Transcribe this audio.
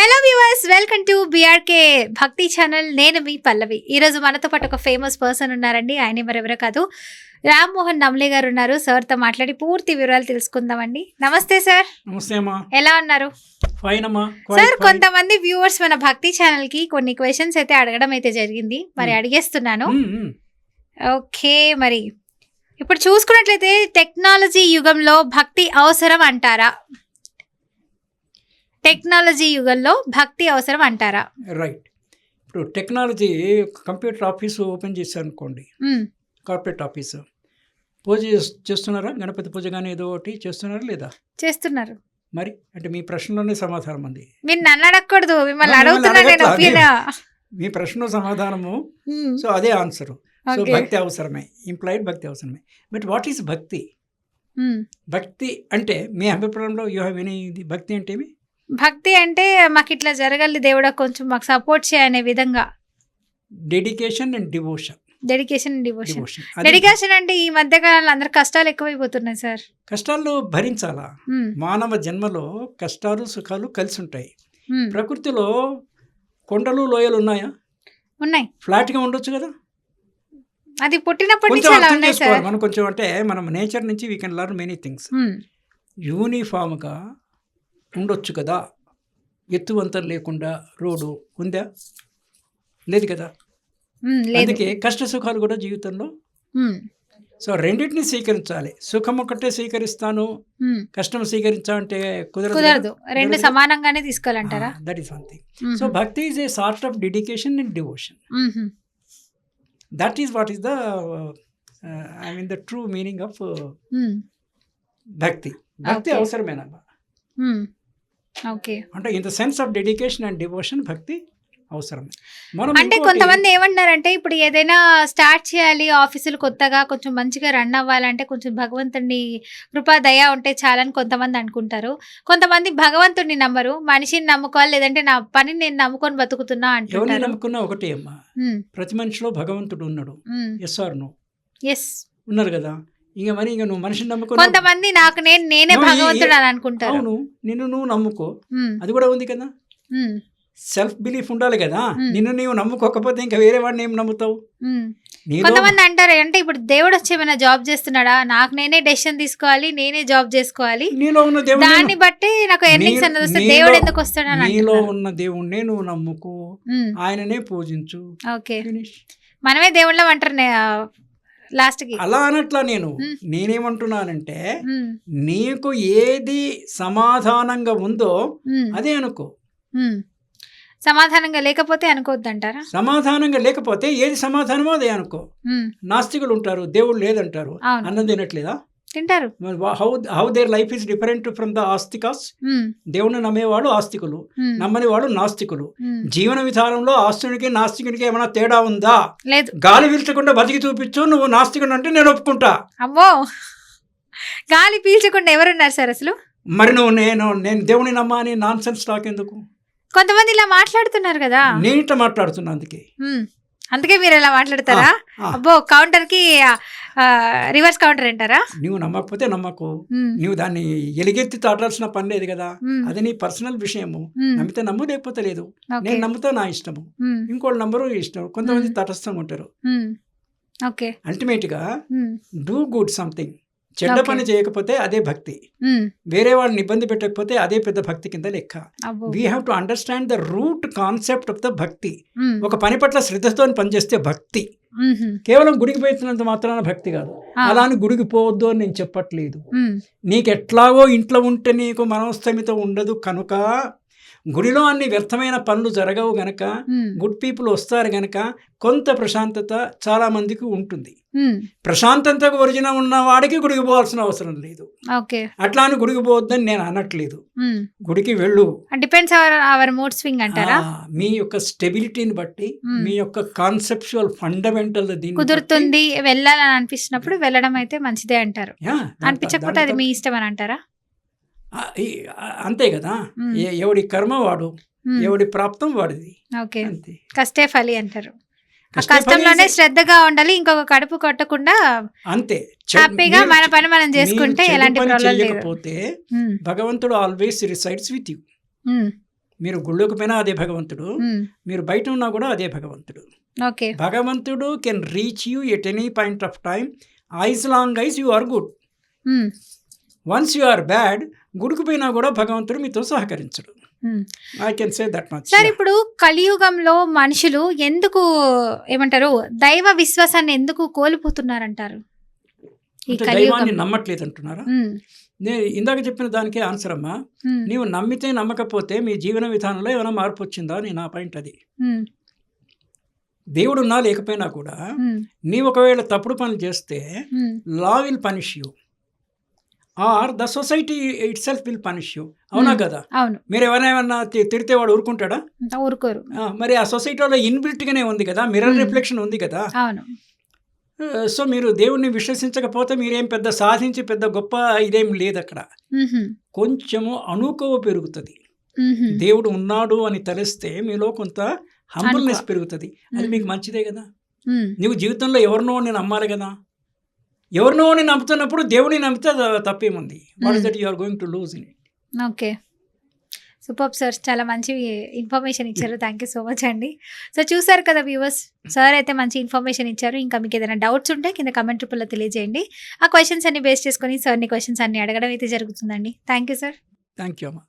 Hello viewers welcome to BRK Bhakti channel నేను మీ పల్లవి. ఈరోజు మనతో పాటు ఒక ఫేమస్ పర్సన్ ఉన్నారండి. ఆయన మరెవరో కాదు. రామ్మోహన్ నమ్లే గారు ఉన్నారు. సార్తో మాట్లాడి పూర్తి వివరాలు తెలుసుకుందామండి. నమస్తే సార్ నమస్తే ఎలా ఉన్నారు? సార్ కొంతమంది వ్యూవర్స్ మన భక్తి ఛానల్కి కొన్ని క్వశ్చన్స్ అయితే అడగడం అయితే జరిగింది. మరి Hmm. అడిగేస్తున్నాను. ఓకే మరి. ఇప్పుడు చూసుకున్నట్లయితే టెక్నాలజీ యుగంలో భక్తి అవసరం అంటారా? టెక్నాలజీ యుగంలో భక్తి అవసరం అంటారా? రైట్ ఇప్పుడు టెక్నాలజీ కంప్యూటర్ ఆఫీస్ ఓపెన్ చేశారు అనుకోండి. Corporate office. పూజ చేస్- చేస్తున్నారా? గణపతి పూజ కానీ ఏదో ఒకటి చేస్తున్నారా లేదా? చేస్తున్నారు. మరి అంటే మీ ప్రశ్నలోనే సమాధానం ఉంది. అడగకూడదు మిమ్మల్ని మీ ప్రశ్న సమాధానము. సో అదే ఆన్సర్. సో భక్తి అవసరమే. ఇంప్లాయిడ్ భక్తి అవసరమే. బట్ వాట్ ఈస్ భక్తి? భక్తి అంటే మీ అభిప్రాయంలో యూ హ్యావ్ ఎనీ భక్తి అంటే ఏమి? భక్తి అంటే మాకు ఇట్లా జరగాలి దేవుడా కొంచెం మాకు సపోర్ట్ చేయనే విధంగా. Dedication and devotion dedication devotion devotion dedication అంటే ఈ మధ్య కాలంలో అందరు కష్టాలు ఎక్కువైపోతున్నాయి సార్. కష్టాలు భరించాలా. మానవ జన్మలో కష్టాలు సుఖాలు కలిసి ఉంటాయి. ప్రకృతిలో కొండలు లోయలు ఉన్నాయా? ఉన్నాయి. ఫ్లాట్గా ఉండొచ్చు కదా? అది పుట్టినప్పటి నుంచి అలా ఉన్నాయి సార్. మనం కొంచెం అంటే మనం నేచర్ నుంచి we can learn many things. యూనిఫామ్గా ఉండొచ్చు కదా ఎత్తువంతం లేకుండా రోడ్డు ఉందా లేదు కదా అందుకే కష్ట సుఖాలు కూడా జీవితంలో. సో రెండింటిని స్వీకరించాలి సుఖం ఒకటే స్వీకరిస్తాను. కష్టం స్వీకరించా అంటే కుదరదు రెండు. సమానంగానే తీసుకోవాలంటారా that is one thing. So bhakti is a sort of dedication and devotion. That is what is the I mean the true meaning of. Bhakti bhakti. అవసరమేనమ్మా hmm. Okay. అంటే in the sense of dedication and devotion భక్తి అవసరం. మనం అంటే కొంతమంది ఏమంటారంటే ఇప్పుడు ఏదైనా start చేయాలి ఆఫీసులు కొత్తగా కొంచెం మంచిగా రన్ అవ్వాలంటే కొంచెం భగవంతుని కృపా దయ ఉంటే చాలని కొంతమంది అనుకుంటారు. కొంతమంది భగవంతుడిని నమ్మరు మనిషిని నమ్ముకోవాలి లేదంటే నా పని నేను నమ్ముకొని బతుకుతున్నా అంటుంటారు. నమ్ముకున్నా ఒకటే అమ్మా. ప్రతి మనిషిలో భగవంతుడు ఉన్నాడు. Yes or no. ఎస్. ఉన్నారు కదా? ఇంకా మరి ఇంకా నువ్వు మనిషిని నమ్ముకున్నా కొంతమంది నాకు నేను నేనే భగవంతుడు అని అనుకుంటారు. అవును నిన్ను నువ్వు నమ్ముకో. అది కూడా ఉంది కదా? సెల్ఫ్ బిలీఫ్ ఉండాలి కదా. నిన్ను నీవు నమ్ముకోకపోతే ఇంకా వేరే వాడిని ఏం నమ్ముతావు? కొంతమంది అంటారు అంటే ఇప్పుడు దేవుడు వచ్చి ఏమైనా జాబ్ చేస్తున్నాడా? నాకు నేనే డెసిషన్ తీసుకోవాలి నేనే జాబ్ చేసుకోవాలి. దాన్ని బట్టి నాకు ఎర్నింగ్స్ అన్నది వస్తే దేవుడు ఎందుకు వస్తాడు అని నీలో. ఉన్న దేవుణ్ణే నువ్వు నమ్ముకో. ఆయననే పూజించు. ఓకే. మనమే దేవుళ్ళం అంటారు లాస్ట్కి అలా అనట్లా నేను. నేనేమంటున్నానంటే నీకు ఏది సమాధానంగా ఉందో అదే అనుకో. సమాధానంగా లేకపోతే అనుకోవద్దంటారా? సమాధానంగా లేకపోతే ఏది సమాధానమో అదే అనుకో. నాస్తికులు ఉంటారు దేవుడు లేదంటారు. అవును. అన్నం తినట్లేదా? తింటారు. How how their life is different from the ఆస్తికాస్? దేవుణ్ణి నమ్మేవాడు ఆస్తికులు. ఉమ్, నమ్మని వాడు నాస్తికులు. జీవన విధానంలో ఆస్తునికి నాస్తికునికి ఏమైనా తేడా ఉందా? లేదు. గాలి పీల్చకుండా బతికి చూపించు నువ్వు నాస్తికుడు అంటే నేను ఒప్పుకుంటా. అమ్మో గాలి పీల్చకుండా ఎవరున్నారు సార్ అసలు? మరి నువ్వు నేను నేను దేవుని నమ్మని నాన్ సెన్స్ టాక్ ఎందుకు కొంతమంది ఇలా మాట్లాడుతున్నారు కదా. నేను ఇట్లా మాట్లాడుతున్నా అందుకే. అందుకే మీరు ఇలా మాట్లాడతారా? అబ్బో కౌంటర్కి రివర్స్ కౌంటర్ అంటారా? నువ్వు నమ్మకపోతే నమ్మకు. నువ్వు దాన్ని ఎలిగెత్తి తాటాల్సిన పని లేదు కదా. అది నీ పర్సనల్ విషయము. నమ్మితే నమ్ము లేకపోతే లేదు. నేను నమ్ముతా నా ఇష్టము. ఇంకోళ్ళు నంబరు ఇష్టం. కొంతమంది. తటస్థంగా ఉంటారు. ఓకే. అల్టిమేట్గా ఉమ్, డూ గుడ్ సంథింగ్ చెడ్డ. పని చేయకపోతే అదే భక్తి. వేరే వాళ్ళని ఇబ్బంది పెట్టకపోతే అదే పెద్ద భక్తి కింద లెక్క. We have to understand the root concept of the bhakti. ఒక పని పట్ల శ్రద్ధతో పనిచేస్తే భక్తి. కేవలం గుడికి పోయినంత మాత్రాన భక్తి కాదు. అలా అని గుడికి పోవద్దు అని నేను చెప్పట్లేదు. నీకు ఎట్లాగో ఇంట్లో ఉంటే నీకు మనోస్థమిత ఉండదు కనుక గుడిలో అన్ని వ్యర్థమైన పనులు జరగవు గనక గుడ్ పీపుల్ వస్తారు గనక కొంత ప్రశాంతత చాలా మందికి ఉంటుంది. ఉమ్, ప్రశాంతతకు ఒరిజిన ఉన్న వాడికి గుడికి పోవాల్సిన అవసరం లేదు. ఓకే. అట్లా అని గుడికి పోవద్దని నేను అనట్లేదు. గుడికి వెళ్ళు. డిపెండ్స్ అవర్ మూడ్ స్వింగ్ అంటారా? మీ యొక్క స్టెబిలిటీని బట్టి. మీ యొక్క కాన్సెప్చువల్ ఫండమెంటల్ కుదురుతుంది వెళ్ళాలని అనిపిస్తున్నప్పుడు వెళ్ళడం అయితే మంచిదే అంటారు. అనిపించకపోతే అది మీ ఇష్టం అని అంటారా? అంతే కదా. ఎవడి కర్మ వాడు ఎవడి ప్రాప్తం వాడిది. ఓకే. అంతే. కష్టే ఫలి అంటారు. కష్టంలోనే శ్రద్ధగా ఉండాలి ఇంకొక కడుపు కొట్టకుండా అంతే. హ్యాపీగా మన పని మనం చేసుకుంటే ఎలాంటి చేయకపోతే భగవంతుడు ఆల్వేస్ రిసైడ్స్ విత్ యూ మీరు గుళ్ళోకి పోయినా అదే భగవంతుడు మీరు బయట ఉన్నా కూడా అదే భగవంతుడు. ఓకే. భగవంతుడు can reach you at any point of time as long as you are good once you are bad గుడికి పోయినా కూడా భగవంతుడు మీతో సహకరించడు. I can say that much sir ఇప్పుడు కలియుగంలో మనుషులు ఎందుకు ఏమంటారు దైవ విశ్వాసాన్ని ఎందుకు కోల్పోతున్నారంటారు? దైవాన్ని నమ్మట్లేదు అంటున్నారా ఉమ్, నేను ఇందాక చెప్పిన దానికే ఆన్సర్ అమ్మా. ఉమ్, నీవు నమ్మితే నమ్మకపోతే మీ జీవన విధానంలో ఏమైనా మార్పు వచ్చిందా అని నా పాయింట్ అది. ఉమ్, దేవుడు ఉన్నా లేకపోయినా కూడా నీవు ఒకవేళ తప్పుడు పనులు చేస్తే law will punish you or the society itself will punish you. అవునా. కదా? అవును. మీరు ఎవరైనా తిడితే వాడు ఊరుకుంటాడా? ఊరుకోరు. ఆ, మరి ఆ సొసైటీలో ఇన్బిల్ట్గానే ఉంది కదా? మిర్రర్. రిఫ్లెక్షన్ ఉంది కదా? అవును. సో మీరు దేవుణ్ణి విశ్వసించకపోతే మీరేం పెద్ద సాధించి పెద్ద గొప్ప ఇదేం లేదు అక్కడ కొంచెము అణుకువ పెరుగుతుంది. దేవుడు ఉన్నాడు అని తెలిస్తే మీలో కొంత హంబుల్నెస్ అనుకువ. పెరుగుతుంది. అది మీకు మంచిదే కదా? నువ్వు జీవితంలో ఎవరినో నేను నమ్మాలి కదా? ఎవరినో అని నమ్ముతున్నప్పుడు దేవుడిని నమ్మితే తప్పేముంది? What is Hmm. That you are going to lose in it okay. Super sir చాలా మంచి ఇన్ఫర్మేషన్ ఇచ్చారు. థ్యాంక్ యూ సో మచ్ అండి. సో చూసారు కదా వ్యూవర్స్ సార్ అయితే మంచి ఇన్ఫర్మేషన్ ఇచ్చారు. ఇంకా మీకు ఏదైనా డౌట్స్ ఉంటే కింద కమెంట్ రూపంలో తెలియజేయండి. ఆ క్వశ్చన్స్ అన్ని బేస్ చేసుకొని సార్ని క్వశ్చన్స్ అన్ని అడగడం అయితే జరుగుతుందండి. Thank you sir. Thank you అమ్మా.